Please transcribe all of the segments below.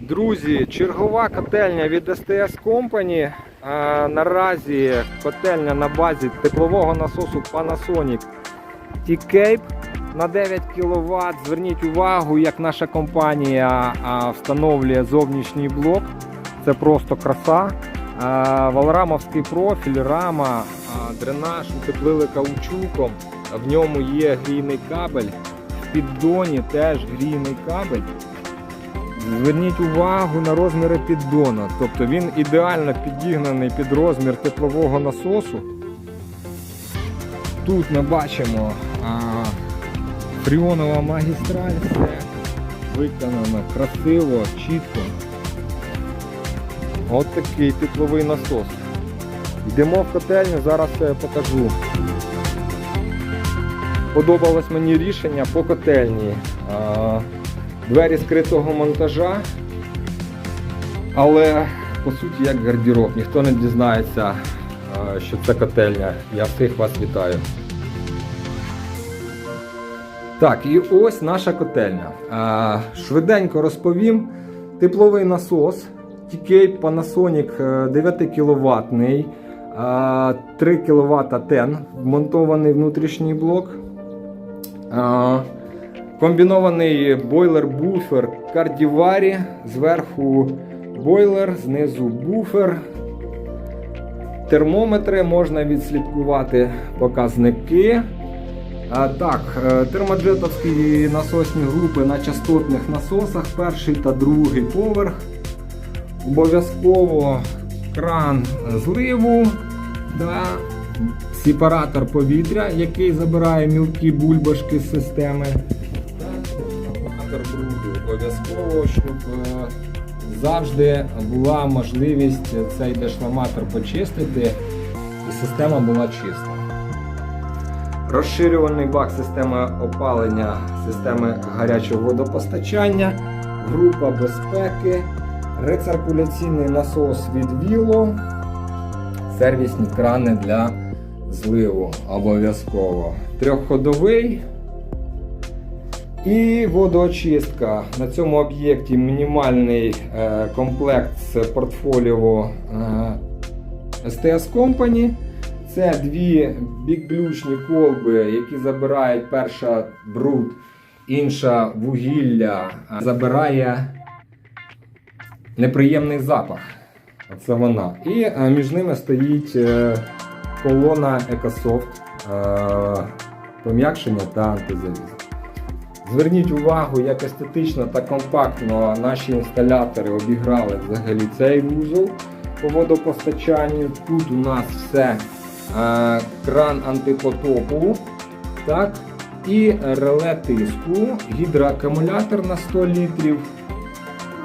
Друзі, чергова котельня від STS Company. Наразі котельня на базі теплового насосу Panasonic T-Cape на 9 кВт. Зверніть увагу, як наша компанія встановлює зовнішній блок. Це просто краса. Валрамовський профіль, рама, дренаж утеплили каучуком. В ньому є грійний кабель. Піддоні теж грійний кабель. Зверніть увагу на розміри піддона. Тобто він ідеально підігнаний під розмір теплового насосу. Тут ми бачимо а, фріонова магістраль, все виконано красиво, чітко. От такий тепловий насос. Йдемо в котельню, зараз все покажу. Подобалось мені рішення по котельні. Двері скритого монтажа, але по суті як гардероб. Ніхто не дізнається, що це котельня. Я всіх вас вітаю. Так, і ось наша котельня. Швиденько розповім. Тепловий насос TK Panasonic е, 9 кВт, 3 кВт TEN, вмонтований внутрішній блок. Комбінований бойлер-буфер Кардіварі, зверху бойлер, знизу буфер. Термометри можна відслідкувати показники. Так, е, термоджетовські насосні групи на частотних насосах, перший та другий поверх. Обов'язково кран зливу, да, сепаратор повітря, який забирає мілкі бульбашки з системи. Бруду. Обов'язково, щоб е, завжди була можливість цей дешламатор почистити і система була чиста. Розширювальний бак системи опалення, системи гарячого водопостачання, група безпеки, рециркуляційний насос від Віло, сервісні крани для зливу обов'язково. Трьохходовий і водоочистка. На цьому об'єкті мінімальний е, комплект з портфоліо е, STS Company. Це дві бікблючні колби, які забирають перша бруд, інша вугілля, забирає неприємний запах. Оце вона. І е, між ними стоїть е, колона EcoSoft, е, пом'якшення та антизаліз. Зверніть увагу, як естетично та компактно наші інсталятори обіграли взагалі цей вузол по водопостачанню. Тут у нас все е, кран антипотопу. Так, і реле тиску, гідроакумулятор на 100 літрів.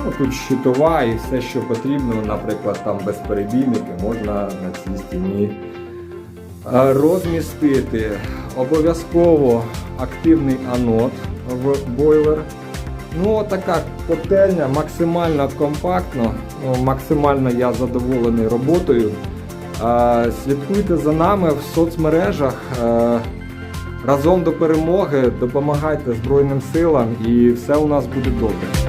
Ну, тут щитова і все, що потрібно, наприклад, там безперебійники можна на цій стіні розмістити. Обов'язково активний анод в бойлер. Ну, така котельня максимально компактно, ну, максимально я задоволений роботою. Слідкуйте за нами в соцмережах. Разом до перемоги допомагайте Збройним силам і все у нас буде добре.